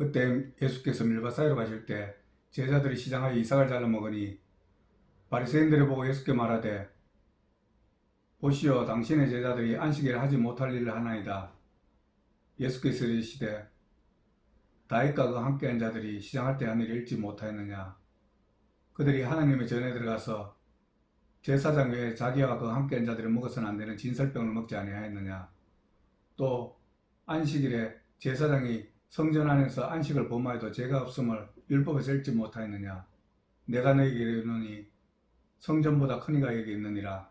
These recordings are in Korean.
그때 예수께서 밀바사이로 가실 때 제자들이 시장하여 이삭을 잘라 먹으니 바리새인들이 보고 예수께 말하되 보시오 당신의 제자들이 안식일을 하지 못할 일을 하나이다. 예수께서 이르시되 다윗과 그 함께한 자들이 시장할 때한 일을 읽지 못하였느냐. 그들이 하나님의 전에 들어가서 제사장 외에 자기와 그 함께한 자들이 먹어서는 안 되는 진설병을 먹지 아니하였느냐. 또 안식일에 제사장이 성전 안에서 안식을 범하여도 죄가 없음을 율법에서 읽지 못하였느냐. 내가 너에게 이르노니 성전보다 큰 이가 여기 있느니라.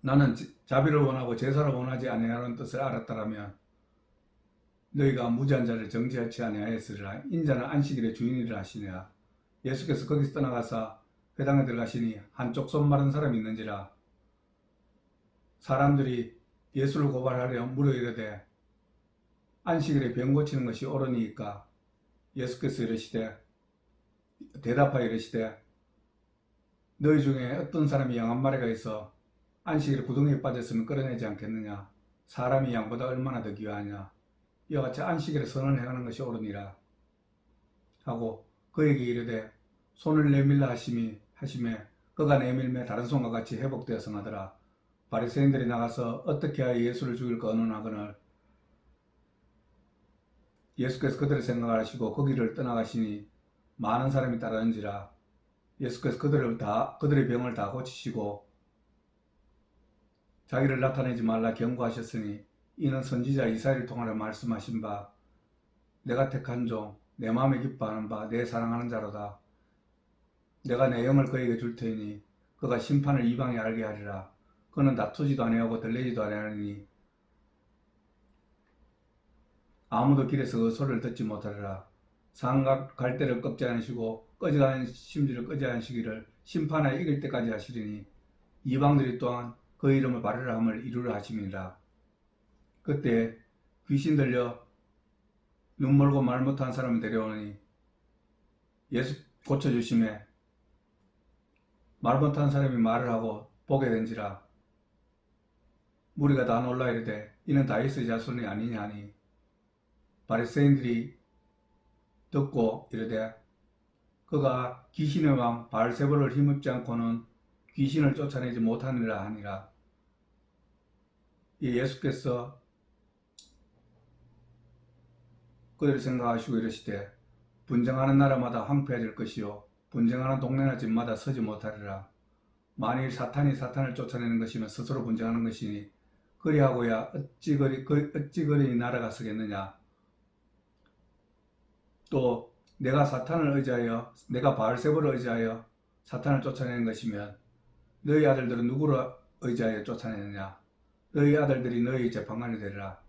나는 지- 자비를 원하고 제사를 원하지 아니하는 뜻을 알았다라면 너희가 무지한 자를 정지하지 아니하였으리라. 인자는 안식일의 주인이라 하시니라. 예수께서 거기서 떠나가사 회당에 들어가시니 한쪽 손 마른 사람이 있는지라 사람들이 예수를 고발하려 물어 이르되 안식일에 병 고치는 것이 옳으니까? 예수께서 이르시되 대답하여 이르시되 너희 중에 어떤 사람이 양 한 마리가 있어 안식일에 구덩이에 빠졌으면 끌어내지 않겠느냐? 사람이 양보다 얼마나 더 귀하냐? 이와 같이 안식일에 선을 행하는 것이 옳으니라. 하고 그에게 이르되 손을 내밀라 하심이 하심에 그가 내밀매 다른 손과 같이 회복되어서 나더라 바리새인들이 나가서 어떻게 하여 예수를 죽일까 언론하거늘 예수께서 그들의 생각을 하시고 거기를 떠나가시니 많은 사람이 따르는지라 예수께서 그들을 다 그들의 병을 다 고치시고 자기를 나타내지 말라 경고하셨으니 이는 선지자 이사야를 통하여 말씀하신 바 내가 택한 종 내 마음에 기뻐하는 바 내 사랑하는 자로다. 내가 내 영을 그에게 줄 테니 그가 심판을 이방에 알게 하리라 그는 다투지도 아니하고 들리지도 아니하니 아무도 길에서 그 소리를 듣지 못하리라. 상각 갈대를 꺾지 않으시고 꺼져가는 심지를 끄지 않으시기를 심판에 이길 때까지 하시리니 이방들이 또한 그 이름을 바르라 함을 이루려 하심이니라. 그때 귀신 들려 눈 멀고 말 못한 사람을 데려오니 예수 고쳐주심에 말 못한 사람이 말을 하고 보게 된지라 무리가 다 놀라 이르되 이는 다윗의 자손이 아니냐 하니 바리새인들이 듣고 이르되 그가 귀신의 왕 바알세볼을 힘입지 않고는 귀신을 쫓아내지 못하느라 하니라. 이 예수께서 그들이 생각하시고 이르시되 분쟁하는 나라마다 황폐해질 것이요 분쟁하는 동네나 집마다 서지 못하리라. 만일 사탄이 사탄을 쫓아내는 것이면 스스로 분쟁하는 것이니 그리하고야 어찌 그리 그 어찌 그리 나라가 서겠느냐? 또 내가 사탄을 의지하여 내가 바알세볼을 의지하여 사탄을 쫓아내는 것이면 너희 아들들은 누구를 의지하여 쫓아내느냐? 너희 아들들이 너희 재판관이 되리라.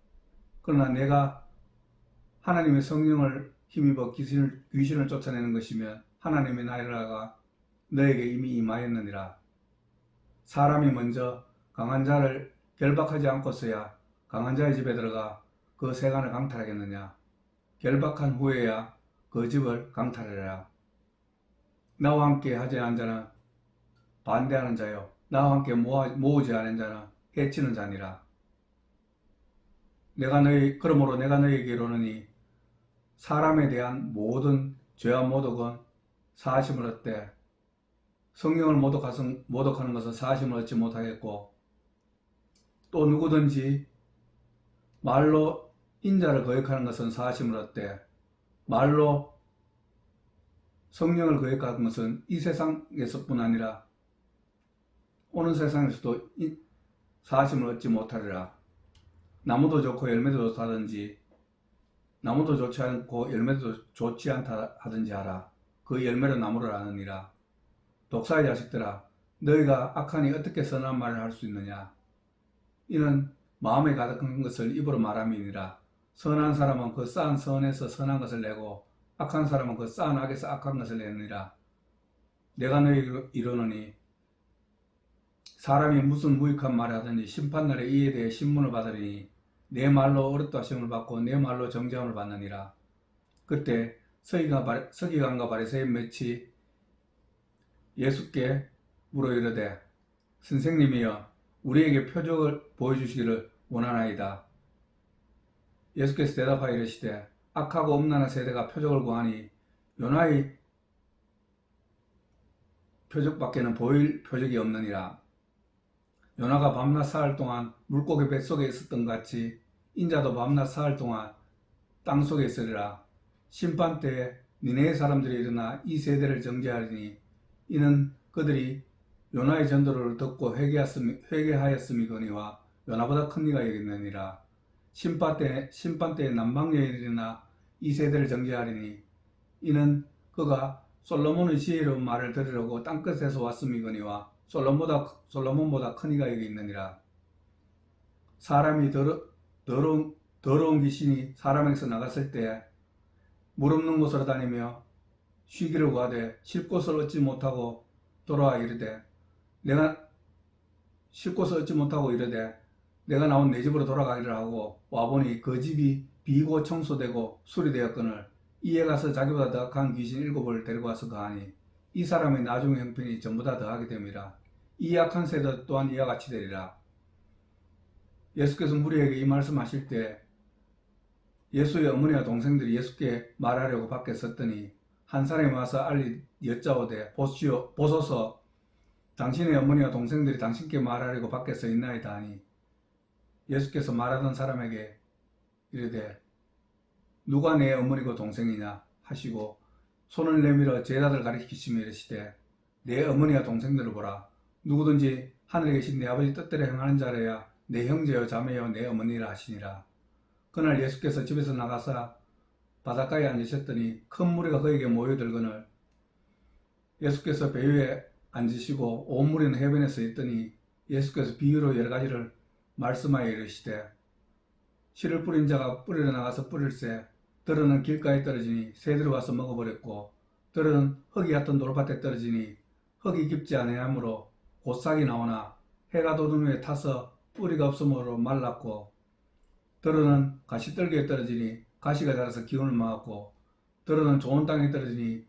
그러나 내가 하나님의 성령을 힘입어 귀신을, 귀신을 쫓아내는 것이면 하나님의 나라가 너에게 이미 임하였느니라. 사람이 먼저 강한 자를 결박하지 않고서야 강한 자의 집에 들어가 그 세간을 강탈하겠느냐. 결박한 후에야 그 집을 강탈하리라. 나와 함께 하지 않은 자는 반대하는 자요. 나와 함께 모으지 않은 자는 해치는 자니라. 내가 너희 그러므로 내가 너희에게 이르노니 사람에 대한 모든 죄와 모독은 사하심을 얻되 성령을 모독하는, 것은 사하심을 얻지 못하겠고 또 누구든지 말로 인자를 거역하는 것은 사하심을 얻되 말로 성령을 거역하는 것은 이 세상에서뿐 아니라 오는 세상에서도 이- 사하심을 얻지 못하리라. 나무도 좋고 열매도 좋다든지 나무도 좋지 않고 열매도 좋지 않다 하든지 하라. 그 열매로 나무를 아느니라. 독사의 자식들아, 너희가 악하니 어떻게 선한 말을 할 수 있느냐? 이는 마음에 가득한 것을 입으로 말함이니라. 선한 사람은 그 쌓은 선에서 선한 것을 내고 악한 사람은 그 쌓은 악에서 악한 것을 내느니라. 내가 너희에게 이르노니 사람이 무슨 무익한 말을 하든지 심판날에 이에 대해 신문을 받으리니 내 말로 어렵다 하심을 받고 내 말로 정죄함을 받느니라. 그때 서기관과 바리새인 몇이 예수께 물어 이르되 선생님이여 우리에게 표적을 보여주시기를 원하나이다. 예수께서 대답하여 이르시되 악하고 음란한 세대가 표적을 구하니 요나의 표적밖에는 보일 표적이 없느니라. 요나가 밤낮 사흘 동안 물고기 뱃속에 있었던 것 같이 인자도 밤낮 사흘 동안 땅 속에 있으리라. 심판 때에 니네의 사람들이 일어나 이 세대를 정죄하리니 이는 그들이 요나의 전도를 듣고 회개하였음이, 회개하였음이거니와 요나보다 큰 이가 여겼느니라. 심판 때 심판 때에 남방 여인이 일어나 이 세대를 정죄하리니 이는 그가 솔로몬의 지혜로운 말을 들으려고 땅끝에서 왔음이거니와 솔로몬보다 솔로몬보다 큰 이가 여기 있느니라. 사람이 더러, 더러운 더러운 귀신이 사람에게서 나갔을 때물 없는 곳으로 다니며 쉬기를 구하되 쉴 곳을 얻지 못하고 돌아와 이르되 내가 쉴 곳을 얻지 못하고 이르되 내가 나온 내 집으로 돌아가기를 하고 와보니 그 집이 비고 청소되고 수리되었거늘 이에 가서 자기보다 더 악한 귀신 일곱을 데리고 와서 거하니 이 사람의 나중의 형편이 전부 다 더하게 됨이라. 이 악한 세대 또한 이와 같이 되리라. 예수께서 무리에게 이 말씀하실 때 예수의 어머니와 동생들이 예수께 말하려고 밖에 섰더니 한 사람이 와서 알리 여짜오되 보시오 보소서 당신의 어머니와 동생들이 당신께 말하려고 밖에 서 있나이다 하니 예수께서 말하던 사람에게 이르되 누가 내 어머니고 동생이냐 하시고 손을 내밀어 제자들 가리키시며 이르시되 내 어머니와 동생들을 보라. 누구든지 하늘에 계신 내 아버지 뜻대로 행하는 자라야 내 형제여 자매여 내 어머니라 하시니라. 그날 예수께서 집에서 나가사 바닷가에 앉으셨더니 큰 무리가 그에게 모여들거늘 예수께서 배 위에 앉으시고 온 무리는 해변에 서 있더니 예수께서 비유로 여러 가지를 말씀하여 이르시되 씨를 뿌린 자가 뿌리러 나가서 뿌릴새 들어는 길가에 떨어지니 새들이 와서 먹어버렸고 들어는 흙이 얕은 돌밭에 떨어지니 흙이 깊지 아니하므로 곧 싹이 나오나 해가 돋은 후에 타서 뿌리가 없으므로 말랐고 들어는 가시떨기에 떨어지니 가시가 자라서 기운을 막았고 들어는 좋은 땅에 떨어지니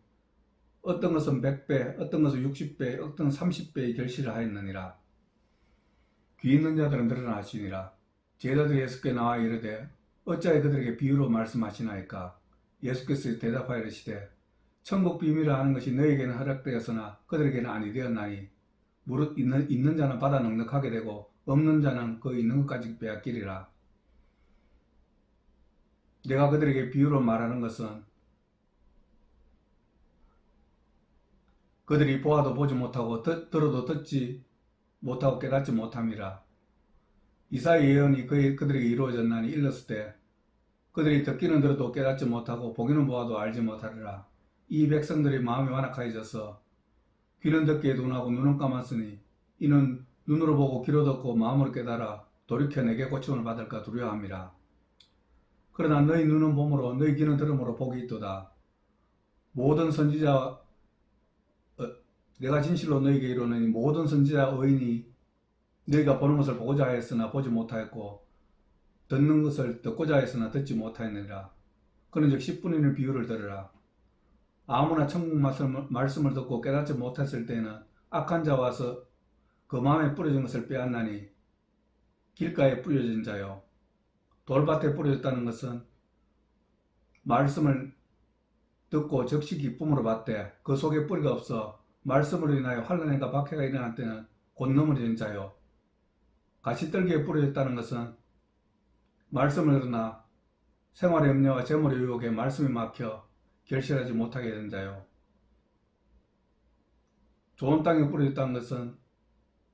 어떤 것은 100배, 어떤 것은 60배, 어떤 30배의 결실을 하였느니라. 귀 있는 자들은 늘어나시니라. 제자들이 예수께 나와 이르되 어찌하여 그들에게 비유로 말씀하시나이까? 예수께서 대답하여 이르시되 천국 비밀을 아는 것이 너에게는 허락되었으나 그들에게는 아니 되었나니 무릇 있는, 있는 자는 받아 넉넉하게 되고 없는 자는 그 있는 것까지 빼앗기리라. 내가 그들에게 비유로 말하는 것은 그들이 보아도 보지 못하고 듣, 들어도 듣지 못하고 깨닫지 못함이라. 이사의 예언이 그, 그들에게 이루어졌나니 일렀을 때 그들이 듣기는 들어도 깨닫지 못하고 보기는 보아도 알지 못하리라. 이 백성들이 마음이 완악하여져서 귀는 듣기에 둔하고 눈은 감았으니 이는 눈으로 보고 귀로 듣고 마음으로 깨달아 돌이켜 내게 고침을 받을까 두려워함이라. 그러나 너희 눈은 봄으로 너희 귀는 들음으로 복이 있도다. 모든 선지자 어, 내가 진실로 너희에게 이르노니 모든 선지자 의인이 너희가 보는 것을 보고자 하였으나 보지 못하였고 듣는 것을 듣고자 하였으나 듣지 못하였느니라. 그런즉 10분의 비유를 들으라. 아무나 천국 말씀을, 말씀을 듣고 깨닫지 못했을 때는 악한 자 와서 그 마음에 뿌려진 것을 빼앗나니 길가에 뿌려진 자요. 돌밭에 뿌려졌다는 것은 말씀을 듣고 적시 기쁨으로 받되 그 속에 뿌리가 없어 말씀으로 인하여 환란과 박해가 일어날 때는 곧 넘어진 자요. 가시떨기에 뿌려졌다는 것은 말씀을 듣나 생활의 염려와 재물의 유혹에 말씀이 막혀 결실하지 못하게 된 자요. 좋은 땅에 뿌려졌다는 것은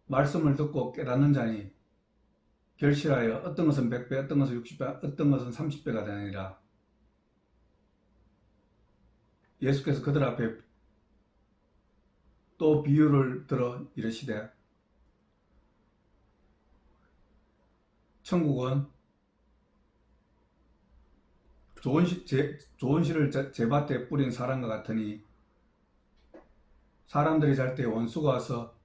말씀을 듣고 깨닫는 자니 결실하여 어떤 것은 100배, 어떤 것은 60배, 어떤 것은 30배가 되느니라. 예수께서 그들 앞에 또 비유를 들어 이르시되 천국은 좋은, 시, 제, 좋은 제, 제밭에 뿌린 사람과 같으니 사람들이 잘 때 원수가 와서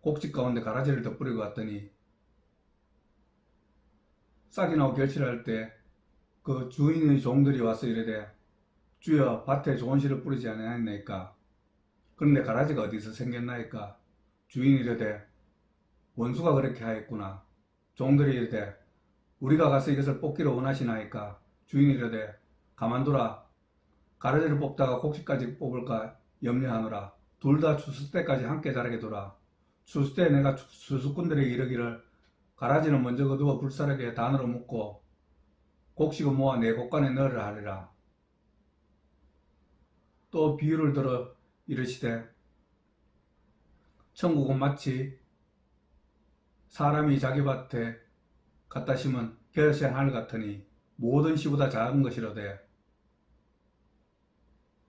곡식 가운데 가라지를 더 뿌리고 갔더니 싹이 나고 결실할 때 그 주인의 종들이 와서 이르되 주여 밭에 좋은 실을 뿌리지 않았나이까 그런데 가라지가 어디서 생겼나이까? 주인이 이르되 원수가 그렇게 하였구나. 종들이 이르되 우리가 가서 이것을 뽑기를 원하시나이까? 주인이 이르되 가만두라. 가라지를 뽑다가 곡식까지 뽑을까 염려하노라. 둘 다 추수 때까지 함께 자라게 두라. 추수 때 내가 추- 추수꾼들에게 이르기를 가라지는 먼저 거두어 불사르게 단으로 묶고 곡식은 모아 내 곡간에 넣으라 하리라. 또 비유를 들어 이르시되 천국은 마치 사람이 자기 밭에 갖다 심은 겨자씨한 하늘 같으니 모든 씨보다 작은 것이로되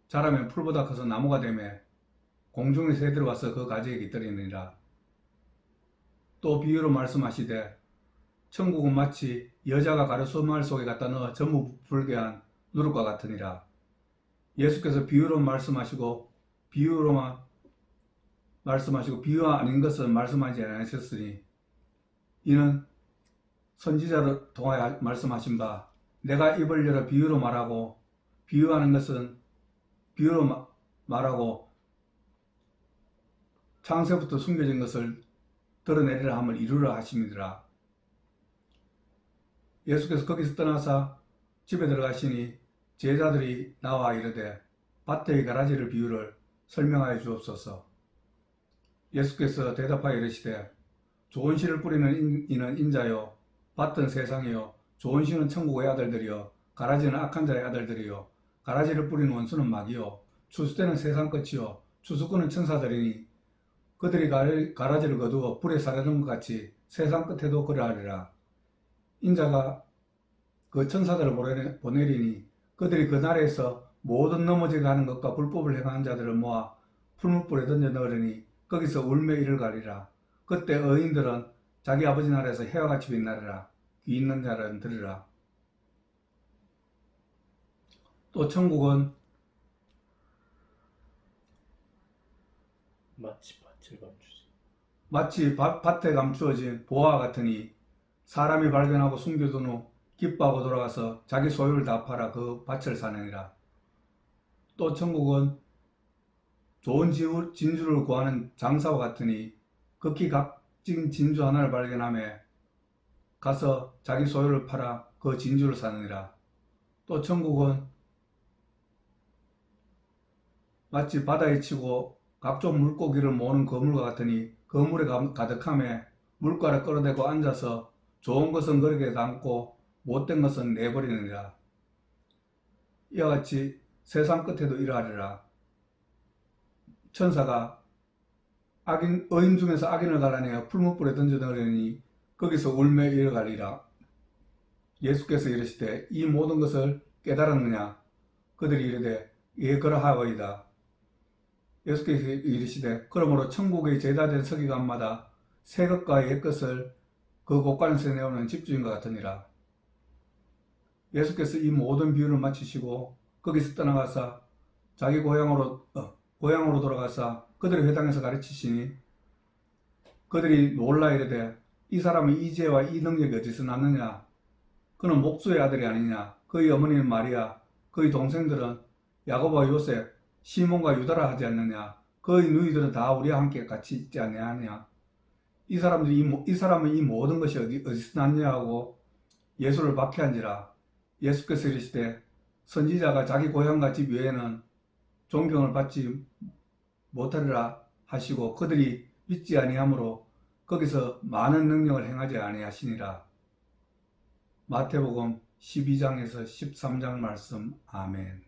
자라면 풀보다 커서 나무가 되매 공중의 새들이 와서 그 가지에 깃들이니라. 또 비유로 말씀하시되 천국은 마치 여자가 가르소말 속에 갖다 넣어 전부 불게 한 누룩과 같으니라. 예수께서 비유로 말씀하시고 비유로만 말씀하시고 비유 아닌 것은 말씀하지 않으셨으니 이는 선지자를 통하여 말씀하신 바 내가 입을 열어 비유로 말하고 비유하는 것은 비유로 마- 말하고 창세부터 숨겨진 것을 드러내리라 함을 이루라 하심이더라. 예수께서 거기서 떠나사 집에 들어가시니 제자들이 나와 이르되 밭의 가라지를 비유를 설명하여 주옵소서. 예수께서 대답하여 이르시되 좋은 씨를 뿌리는 인- 이는 인자요 밭은 세상이요 좋은 씨는 천국의 아들들이요 가라지는 악한 자의 아들들이요 가라지를 뿌리는 원수는 마귀요 추수때는 세상 끝이요 추수꾼은 천사들이니 그들이 가라- 가라지를 거두어 불에 사르는 것 같이 세상 끝에도 그러하리라 인자가 그 천사들을 보내- 보내리니 그들이 그 나라에서 모든 넘어지게 하는 것과 불법을 행하는 자들을 모아 풀무불에 던져 넣으리니 거기서 울며 이를 가리라 그때 의인들은 자기 아버지 나라에서 해와 같이 빛나리라 귀 있는 자는 들으라 또 천국은 마치 밭을 감추지. 마치 밭, 밭에 감추어진 보화와 같으니 사람이 발견하고 숨겨둔 후 기뻐하고 돌아가서 자기 소유를 다 팔아 그 밭을 사느니라. 또 천국은 좋은 진주를 구하는 장사와 같으니 극히 값진 진주 하나를 발견하며 가서 자기 소유를 팔아 그 진주를 사느니라. 또 천국은 마치 바다에 치고 각종 물고기를 모으는 거물과 같으니 거물에 가- 가득함에 물가를 끌어대고 앉아서 좋은 것은 그릇에 담고 못된 것은 내버리느니라. 이와 같이 세상 끝에도 이러하리라. 천사가 악인, 의인 중에서 악인을 갈아내어 풀무불에 던져넣으려니 거기서 울며 이어가리라. 예수께서 이르시되 이 모든 것을 깨달았느냐? 그들이 이르되 예 그러하오이다. 예수께서 이르시되 그러므로 천국의 제자된 서기관마다 새 것과 옛 것을 그 곳간에서 내오는 집주인과 같으니라. 예수께서 이 모든 비유를 마치시고 거기서 떠나가사 자기 고향으로 어, 고향으로 돌아가사 그들의 회당에서 가르치시니 그들이 놀라 이르되 이 사람은 이 지혜와 이 능력이 어디서 났느냐? 그는 목수의 아들이 아니냐? 그의 어머니는 마리아 그의 동생들은 야고보와 요셉 시몬과 유다라 하지 않느냐? 그의 누이들은 다 우리와 함께 같이 있지 아니하냐? 이 사람들이 이, 모- 이 사람은 이 모든 것이 어디, 어디서 났냐 하고 예수를 박해한지라 예수께서 이르시되 선지자가 자기 고향과 집 외에는 존경을 받지 못하리라 하시고 그들이 믿지 아니하므로 거기서 많은 능력을 행하지 아니하시니라. 마태복음 12장에서 13장 말씀. 아멘